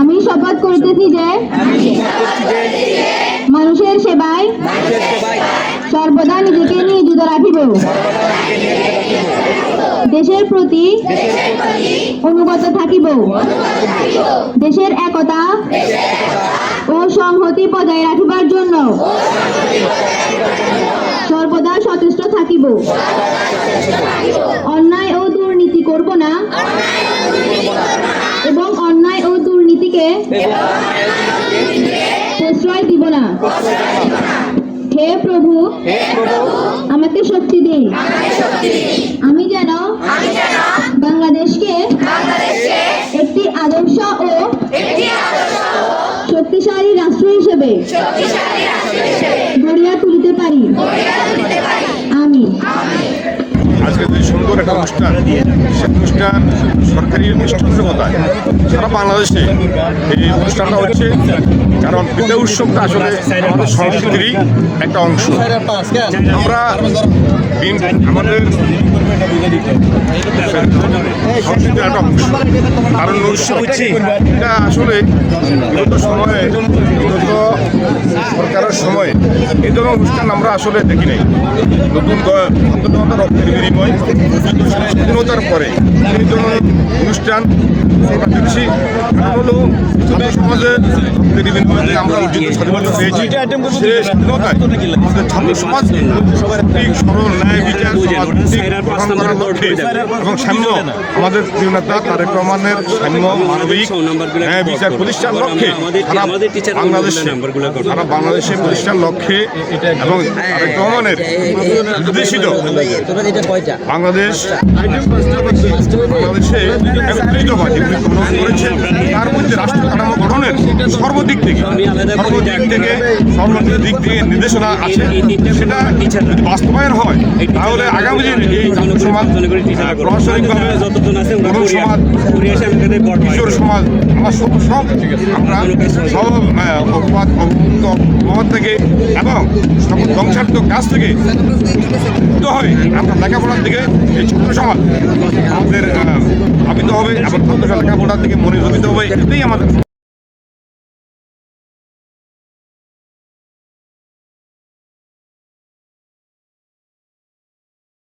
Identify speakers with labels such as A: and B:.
A: আমি শপথ করিতেছি যে মানুষের সেবায় সর্বদা নিজেকে নিয়োজিত রাখিব। দেশের প্রতি অনুগত থাকিব। দেশের একতা ও সংহতি বজায় রাখিবার জন্য সর্বদা সচেষ্ট থাকিব অন্যায় ও দুর্নীতি করব না এবং অন্যায় ও দুর্নীতিকে প্রশ্রয় দিব না। হে প্রভু, আমাকে শক্তি দিন আমি যেন বাংলাদেশকে একটি আদর্শ ও শক্তিশালী রাষ্ট্র হিসেবে গড়িয়া তুলিতে পারি। আমি।
B: একটা অনুষ্ঠান। সে অনুষ্ঠান সরকারি নিষ্ঠুরতায় সারা বাংলাদেশে এই অনুষ্ঠানটা হচ্ছে। কারণ বিদ্যা উৎসবটা আসলে আমাদের সংস্কৃতিরই একটা অংশ। আমরা আমাদের সংস্কৃতির একটা অংশ কারণ উৎসব এটা আসলে বিগত সময়ে বিগত সরকারের সময়ে এই ধরনের অনুষ্ঠান আমরা আসলে দেখি নাই নতুন অন্তত রক্তের বিনিময় স্বাধীনতার পরে এই ধরনের অনুষ্ঠান আমরা বিনিময়ে আমরা অর্জিত স্বাধীনতা পেয়েছি সে স্বাধীনতায় আমাদের ছাত্র সমাজ সঠিক সরল ন্যায় বিচার গঠন করার লক্ষ্যে এবং সাম্য আমাদের প্রিয় নেতা তারেক রহমানের সাম্য মানবিক ন্যায় বিচার প্রতিষ্ঠার লক্ষ্যে। বাংলাদেশে সারা বাংলাদেশে প্রতিষ্ঠার লক্ষ্যে এবং তারেক রহমানের নির্দেশিত বাংলাদেশ বাংলাদেশে একত্রিত হয় যেগুলি গ্রহণ তার মধ্যে রাষ্ট্র কাঠামো গঠনের সর্বদিক থেকে সর্বদিক থেকে, সর্বদিক দিক থেকে নির্দেশনা আছে। সেটা যদি বাস্তবায়ন হয়, তাহলে আগামী দিন এই সমাজ প্রশাসনিকভাবে তরুণ সমাজ, কিশোর সমাজ সব সব আমরা সব অপবাদ অপবাদ থেকে এবং সব ধ্বংসাত্মক কাজ থেকে মুক্ত হয়ে আমরা লেখাপড়ার দিকে এই ছাত্র সমাজ আমাদের ধাবিত হবে এবং লেখাপড়ার দিকে মনোযোগিত হবে, এটাই আমাদের